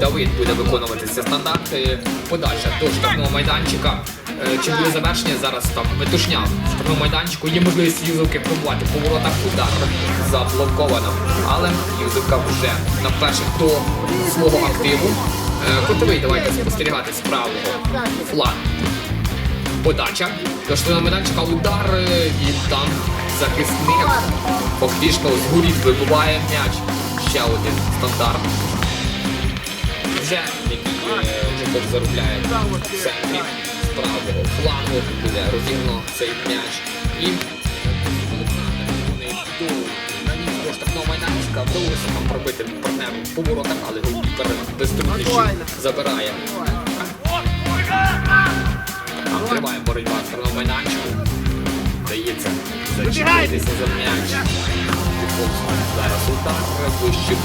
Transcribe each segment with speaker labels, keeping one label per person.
Speaker 1: Давид буде виконувати ці стандарти. Подальше до штрафного майданчика. Е, Чи буде завершення зараз там метушня в штрафному майданчику. Є можливість юзовки пробувати по воротах удар заблоковано. Але юзовка вже на перших до свого активу. Е, Кутовий давайте спостерігати з правого флангу. Подача. До штрафного майданчика удар е, і там захисник. Фактично згоріть вибиває м'яч. Ще один стандарт. Вже який е, заробляє в центрі з правого флангу буде розігнано цей м'яч. І вони до до штрафного майданчика вдалося там пробити партнеру по воротах, але безтрудніший забирає. Там триває боротьба в штрафному майданчику. Дається зачепитися за м'яч. Зараз удар вище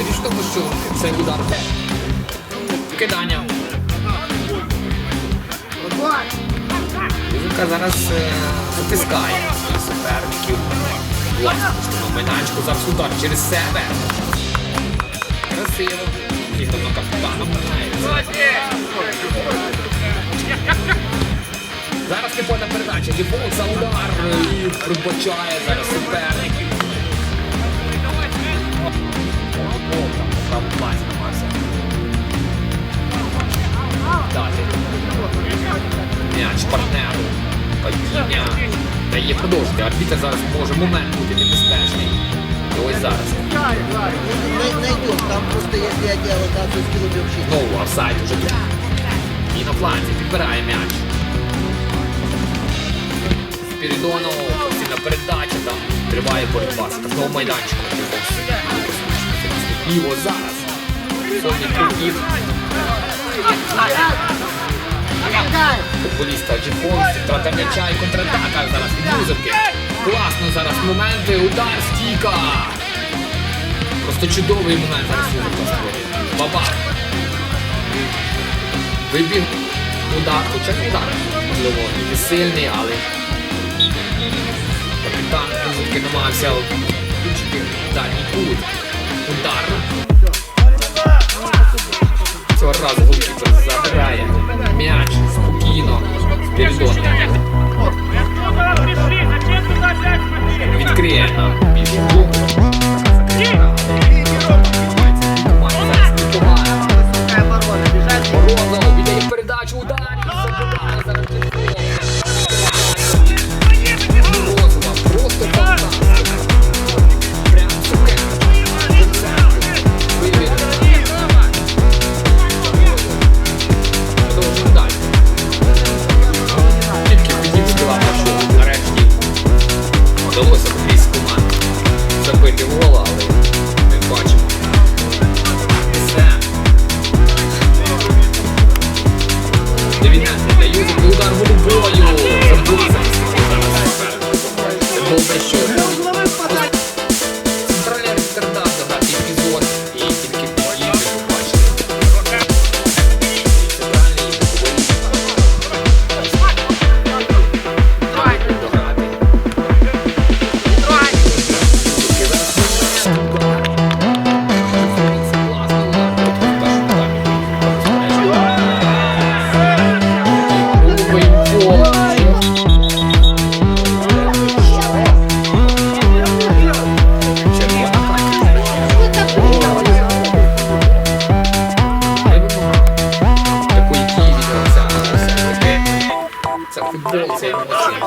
Speaker 1: воріт. Річ в тому, що цей удар кидання. Юзука зараз е, затискає суперників. Власне, майданчику зараз удар через себе. Красиво. Зіграно капітаном. Зараз типовна передача. Діфолт за удар і прибачає зараз суперників. Далі. М'яч партнеру. Падіння. Дає продовжити. Арбітер зараз може момент бути небезпечний. І ось зараз.
Speaker 2: Найдем, там просто я делал ротацию скилл вообще.
Speaker 1: Знову офсайд уже тут. І на фланзі підбирає м'яч. Спірідонов, постійна передача, там триває боротьба з такого майданчика. Ось зараз. Сьогодні крутів. Футболіста Джефон, втрата м'яча і контратака зараз від музики. Класно зараз моменти, удар, стійка. Просто чудовий момент зараз музика створює. Бабах. Вибіг удар, хоча удар. Можливо, не сильний, але капітан музики намагався включити дальній кут. Удар. Цього разу голкіпер забирає м'яч спокійно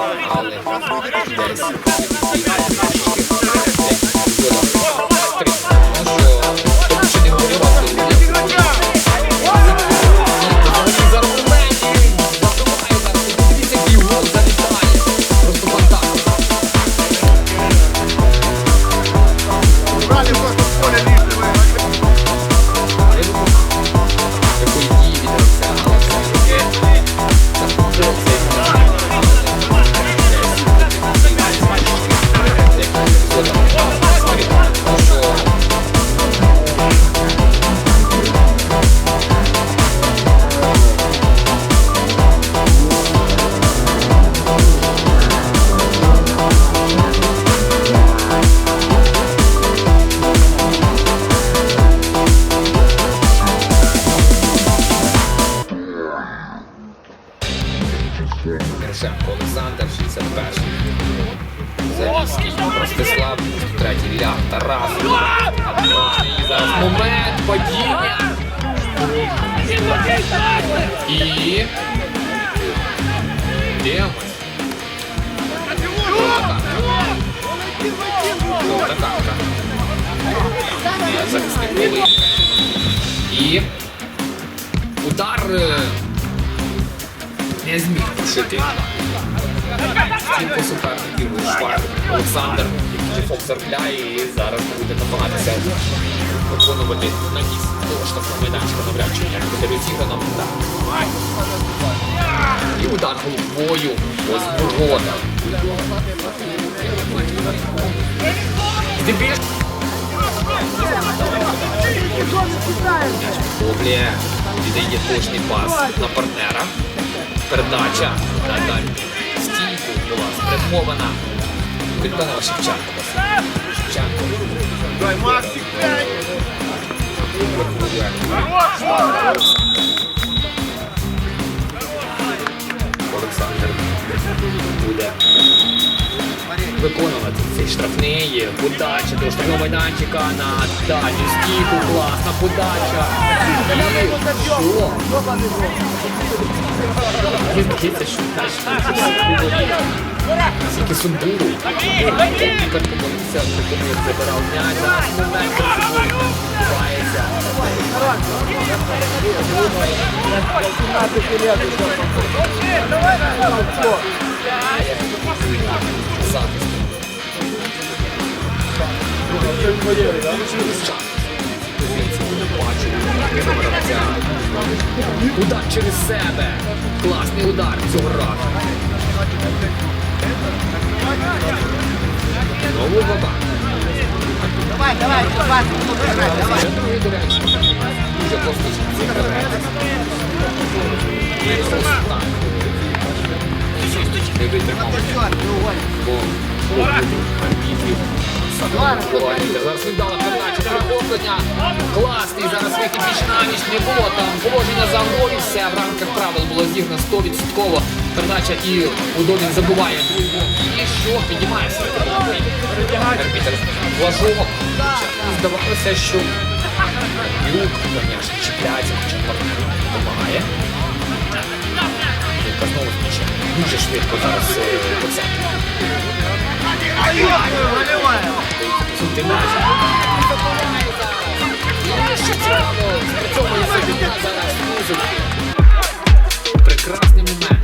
Speaker 1: емоції, але Держенко Олександр, 61-й. Ростислав, 103-й Ілля, Тарас. Зараз момент падіння. І... Демось. І... Удар е, не зміг пошити. Стінку суперників Швар Олександр, який Фокс заробляє і зараз буде намагатися виконувати наніс до штрафного майданчика навряд чи ніяк буде розіграно. І удар головою ось ворота. Здебільш віддає точний пас на партнера. Передача на дальню стійку була спрямована. Підтонова Шевченко. Шевченко. Олександр буде виконувати цей штрафний. Подача до штрафного майданчика на дальню стійку. Класна подача. І що? Мені здається, що далі Скільки сумбуру. Кіпер помолився, прикомує прибирав м'яч. Зараз момент відбувається. Захист. Удар через себе. Класний удар цього разу. Знову баба.
Speaker 2: Давай, давай, давай, давай.
Speaker 1: Дуже просто так. Не витримав. Арбітрів. Зараз віддала передачу перехоплення. Класний зараз вихід між навіч не було там. Положення за грою, все в рамках правил було зіграно 100%. Передача і Удобін забуває другу. І що? Піднімається. Арбітер. Здавалося, що Люк, звісно, чіпляється, хоча партнер допомагає. Люка знову з. Дуже швидко зараз е, по центру. Тимур, Прекрасний момент.